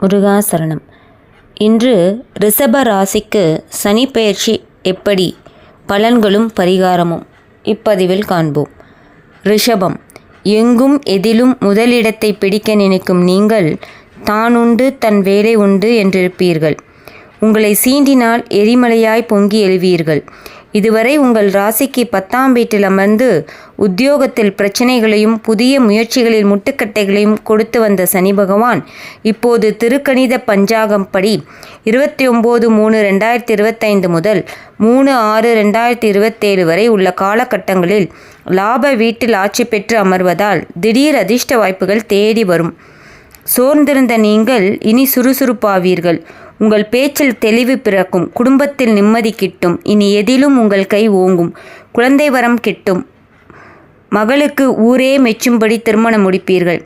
முருகாசரணம். இன்று ரிஷப ராசிக்கு சனி பெயர்ச்சி எப்படி? பலன்களும் பரிகாரமும். இப்பதிவில் காண்போம். ரிஷபம். எங்கும் எதிலும் முதலிடத்தை பிடிக்க நினைக்கும் நீங்கள் தான் உண்டு தன் வேலை உண்டு என்றிருப்பீர்கள். உங்களை சீண்டினால் எரிமலையாய் பொங்கி எழுவீர்கள். இதுவரை உங்கள் ராசிக்கு பத்தாம் வீட்டில் அமர்ந்து உத்தியோகத்தில் பிரச்சனைகளையும் புதிய முயற்சிகளில் முட்டுக்கட்டைகளையும் கொடுத்து வந்த சனி பகவான் இப்போது திருக்கணித பஞ்சாகம் படி இருபத்தி ஒம்பது மூணு ரெண்டாயிரத்தி இருபத்தைந்து முதல் மூணு ஆறு ரெண்டாயிரத்தி இருபத்தேழு வரை உள்ள காலகட்டங்களில் லாப வீட்டில் ஆட்சி பெற்று அமர்வதால் திடீர் அதிர்ஷ்ட வாய்ப்புகள் தேடி வரும். சோர்ந்திருந்த நீங்கள் இனி சுறுசுறுப்பாவீர்கள். உங்கள் பேச்சில் தெளிவு பிறக்கும் குடும்பத்தில் நிம்மதி கிட்டும் இனி எதிலும் உங்கள் கை ஓங்கும். குழந்தை வரம் கிட்டும். மகளுக்கு ஊரே மெச்சும்படி திருமணம் முடிப்பீர்கள்.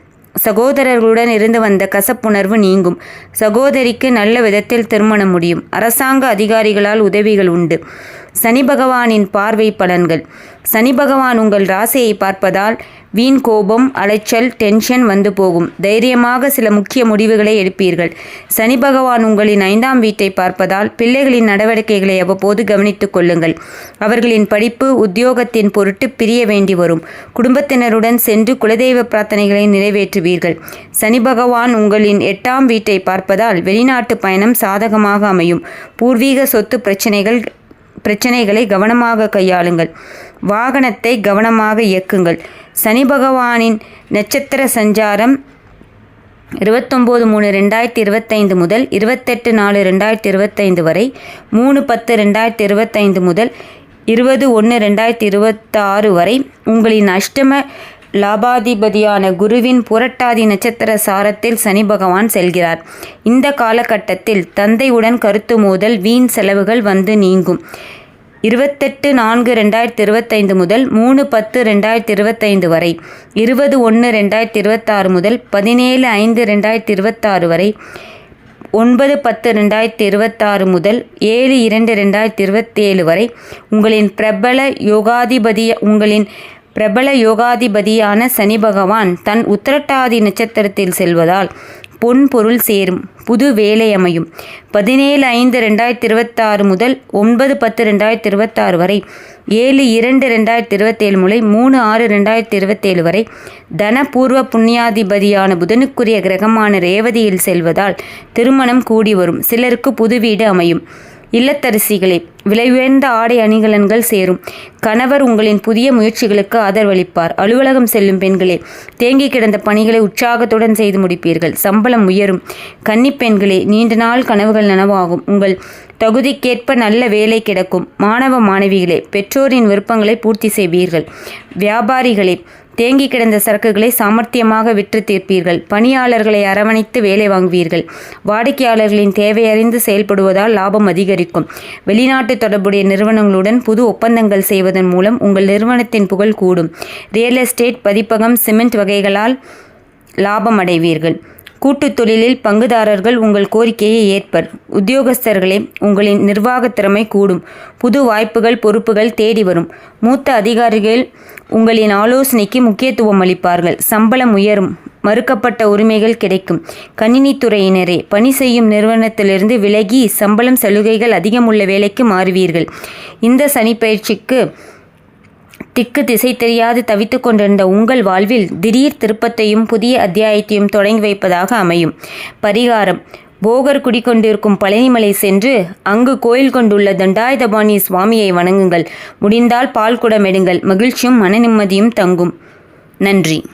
சகோதரர்களுடன் இருந்து வந்த கசப்புணர்வு நீங்கும். சகோதரிக்கு நல்ல விதத்தில் திருமணம் முடியும். அரசாங்க அதிகாரிகளால் உதவிகள் உண்டு. சனி பகவானின் பார்வை பலன்கள். சனி பகவான் உங்கள் ராசியை பார்ப்பதால் வீண் கோபம் அலைச்சல் டென்ஷன் வந்து போகும். தைரியமாக சில முக்கிய முடிவுகளை எடுப்பீர்கள். சனி பகவான் உங்களின் ஐந்தாம் வீட்டை பார்ப்பதால் பிள்ளைகளின் நடவடிக்கைகளை அவ்வப்போது கவனித்துக் கொள்ளுங்கள். அவர்களின் படிப்பு உத்தியோகத்தின் பொருட்டு பிரிய வேண்டி வரும். குடும்பத்தினருடன் சென்று குலதெய்வ பிரார்த்தனைகளை நிறைவேற்றுவீர்கள். சனி பகவான் உங்களின் எட்டாம் வீட்டை பார்ப்பதால் வெளிநாட்டு பயணம் சாதகமாக அமையும். பூர்வீக சொத்து பிரச்சனைகள் பிரச்சனைகளை கவனமாக கையாளுங்கள். வாகனத்தை கவனமாக இயக்குங்கள். சனி பகவானின் நட்சத்திர சஞ்சாரம் இருபத்தொம்போது மூணு ரெண்டாயிரத்தி இருபத்தைந்து முதல் இருபத்தெட்டு நாலு ரெண்டாயிரத்தி இருபத்தைந்து வரை மூணு பத்து ரெண்டாயிரத்தி இருபத்தைந்து முதல் இருபது ஒன்று ரெண்டாயிரத்தி இருபத்தாறு வரை உங்களின் அஷ்டம லாபாதிபதியான குருவின் புரட்டாதி நட்சத்திர சாரத்தில் சனி பகவான் செல்கிறார். இந்த காலகட்டத்தில் தந்தையுடன் கருத்து மோதல் வீண் செலவுகள் வந்து நீங்கும். இருபத்தெட்டு நான்கு ரெண்டாயிரத்தி இருபத்தைந்து முதல் மூணு பத்து ரெண்டாயிரத்தி இருபத்தைந்து வரை இருபது ஒன்று ரெண்டாயிரத்தி இருபத்தாறு முதல் பதினேழு ஐந்து ரெண்டாயிரத்தி இருபத்தாறு வரை ஒன்பது பத்து ரெண்டாயிரத்தி இருபத்தாறு முதல் ஏழு இரண்டு ரெண்டாயிரத்தி இருபத்தேழு வரை உங்களின் பிரபல யோகாதிபதிய உங்களின் பிரபல யோகாதிபதியான சனி பகவான் தன் உத்திரட்டாதி நட்சத்திரத்தில் செல்வதால் பொன் பொருள் சேரும் புது வேலை அமையும். பதினேழு ஐந்து ரெண்டாயிரத்தி இருபத்தாறு முதல் ஒன்பது பத்து ரெண்டாயிரத்தி இருபத்தாறு வரை ஏழு இரண்டு ரெண்டாயிரத்தி இருபத்தேழு முறை மூணு ஆறு ரெண்டாயிரத்தி இருபத்தேழு வரை தனபூர்வ புண்ணியாதிபதியான புதனுக்குரிய கிரகமான ரேவதியில் செல்வதால் திருமணம் கூடி வரும். சிலருக்கு புது வீடு அமையும். இல்லத்தரசிகளே விலை உயர்ந்த ஆடை அணிகலன்கள் சேரும். கணவர் உங்களின் புதிய முயற்சிகளுக்கு ஆதரவளிப்பார். அலுவலகம் செல்லும் பெண்களே தேங்கி கிடந்த பணிகளை உற்சாகத்துடன் செய்து முடிப்பீர்கள். சம்பளம் உயரும். கன்னி பெண்களே நீண்ட நாள் கனவுகள் நனவாகும். உங்கள் தகுதிக்கேற்ப நல்ல வேலை கிடைக்கும். மாணவ மாணவிகளே பெற்றோரின் விருப்பங்களை பூர்த்தி செய்வீர்கள். வியாபாரிகளே தேங்கி கிடந்த சரக்குகளை சாமர்த்தியமாக விற்று தீர்ப்பீர்கள். பணியாளர்களை அரவணைத்து வேலை வாங்குவீர்கள். வாடிக்கையாளர்களின் தேவையறிந்து செயல்படுவதால் லாபம் அதிகரிக்கும். வெளிநாட்டு தொடர்புடைய நிறுவனங்களுடன் புது ஒப்பந்தங்கள் செய்வதன் மூலம் உங்கள் நிறுவனத்தின் புகழ் கூடும். ரியல் எஸ்டேட் பதிப்பகம் சிமெண்ட் வகைகளால் லாபம் அடைவீர்கள். கூட்டுத் தொழிலில் பங்குதாரர்கள் உங்கள் கோரிக்கையை ஏற்பர். உத்தியோகஸ்தர்களே உங்களின் நிர்வாகத் திறமை கூடும். புது வாய்ப்புகள் பொறுப்புகள் தேடி வரும். மூத்த அதிகாரிகள் உங்களின் ஆலோசனைக்கு முக்கியத்துவம் அளிப்பார்கள். சம்பளம் உயரும். மறுக்கப்பட்ட உரிமைகள் கிடைக்கும். கணினித்துறையினரே பணி செய்யும் நிறுவனத்திலிருந்து விலகி சம்பளம் சலுகைகள் அதிகமுள்ள வேலைக்கு மாறுவீர்கள். இந்த சனிப்பயிற்சிக்கு திக்கு திசை தெரியாது தவித்து கொண்டிருந்த உங்கள் வாழ்வில் திடீர் திருப்பத்தையும் புதிய அத்தியாயத்தையும் தொடங்கி வைப்பதாக அமையும். பரிகாரம். போகர் குடிக்கொண்டிருக்கும் பழனிமலை சென்று அங்கு கோயில் கொண்டுள்ள தண்டாயுதபாணி சுவாமியை வணங்குங்கள். முடிந்தால் பால் குடம் எடுங்கள். மகிழ்ச்சியும் மன நிம்மதியும் தங்கும். நன்றி.